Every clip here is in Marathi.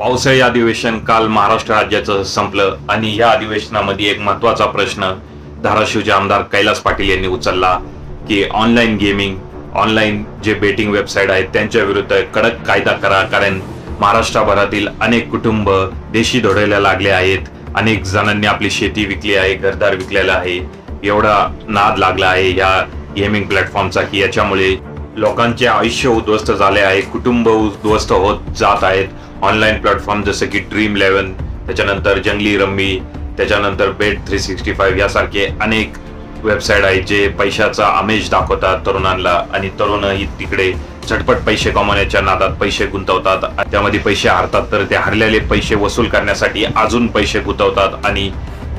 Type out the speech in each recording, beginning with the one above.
पावसाळी अधिवेशन काल महाराष्ट्र राज्याचं संपलं आणि या अधिवेशनामध्ये एक महत्त्वाचा प्रश्न धाराशिवचे आमदार कैलास पाटील यांनी उचलला की ऑनलाईन गेमिंग ऑनलाईन जे बेटिंग वेबसाईट आहेत त्यांच्या विरुद्ध कडक कायदा करा कारण महाराष्ट्रभरातील अनेक कुटुंब देशी धोडायला लागले आहेत. अनेक जणांनी आपली शेती विकली आहे घरदार विकलेला आहे. एवढा नाद लागला आहे या गेमिंग प्लॅटफॉर्मचा की याच्यामुळे लोकांचे आयुष्य उद्ध्वस्त झाले आहे कुटुंब उद्ध्वस्त होत जात आहेत. ऑनलाईन प्लॅटफॉर्म जसं की ड्रीम इलेव्हन त्याच्यानंतर जंगली रम्मी त्याच्यानंतर बेट थ्री सिक्स्टी फाईव्ह यासारखे अनेक वेबसाईट आहेत जे पैशाचा आमेज दाखवतात तरुणांना. आणि तरुणही तिकडे झटपट पैसे कमावण्याच्या नादात पैसे गुंतवतात. त्यामध्ये पैसे हारतात तर ते हरलेले पैसे वसूल करण्यासाठी अजून पैसे गुंतवतात. आणि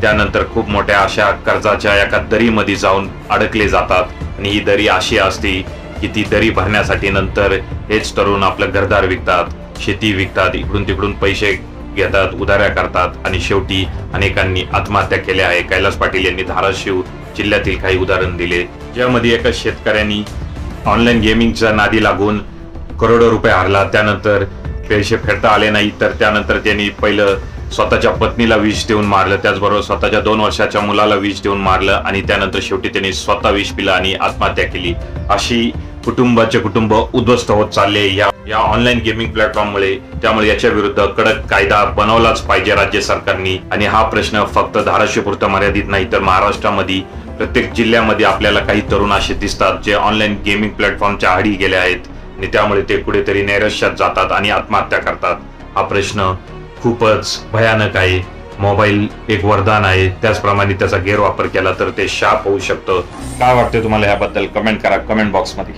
त्यानंतर खूप मोठ्या अशा कर्जाच्या एका दरीमध्ये जाऊन अडकले जातात. आणि ही दरी अशी असते की ती दरी भरण्यासाठी नंतर हेच तरुण आपलं घरदार विकतात. शेती विकतात इकडून तिकडून पैसे घेतात उधाऱ्या करतात आणि शेवटी अनेकांनी आत्महत्या केल्या आहे. कैलास पाटील यांनी धाराशिव जिल्ह्यातील काही उदाहरण दिले. ज्यामध्ये एका शेतकऱ्यांनी ऑनलाईन गेमिंगच्या नादी लागून करोडो रुपये हरला. त्यानंतर पैसे फेडता आले नाही तर त्यानंतर त्यांनी पहिलं स्वतःच्या पत्नीला विष देऊन मारलं. त्याचबरोबर स्वतःच्या दोन वर्षाच्या मुलाला विष देऊन मारलं आणि त्यानंतर शेवटी त्यांनी स्वतः विष पिलं आणि आत्महत्या केली. अशी कुटुंबाचे कुटुंब उद्ध्वस्त होत चालले. या या ऑनलाईन गेमिंग प्लॅटफॉर्ममुळे त्यामुळे याच्या विरुद्ध कडक कायदा बनवलाच पाहिजे राज्य सरकारनी. आणि हा प्रश्न फक्त धाराशिवपुरता मर्यादित नाही तर महाराष्ट्रामध्ये प्रत्येक जिल्ह्यामध्ये आपल्याला काही तरुण असे दिसतात जे ऑनलाईन गेमिंग प्लॅटफॉर्मच्या आडी गेले आहेत. आणि त्यामुळे ते कुठेतरी नैराश्यात जातात आणि आत्महत्या करतात. हा प्रश्न खूपच भयानक आहे. मोबाईल एक वरदान आहे. त्याचप्रमाणे त्याचा गैरवापर केला तर ते शाप होऊ शकतं. काय वाटतं तुम्हाला याबद्दल कमेंट करा. कमेंट बॉक्समध्ये.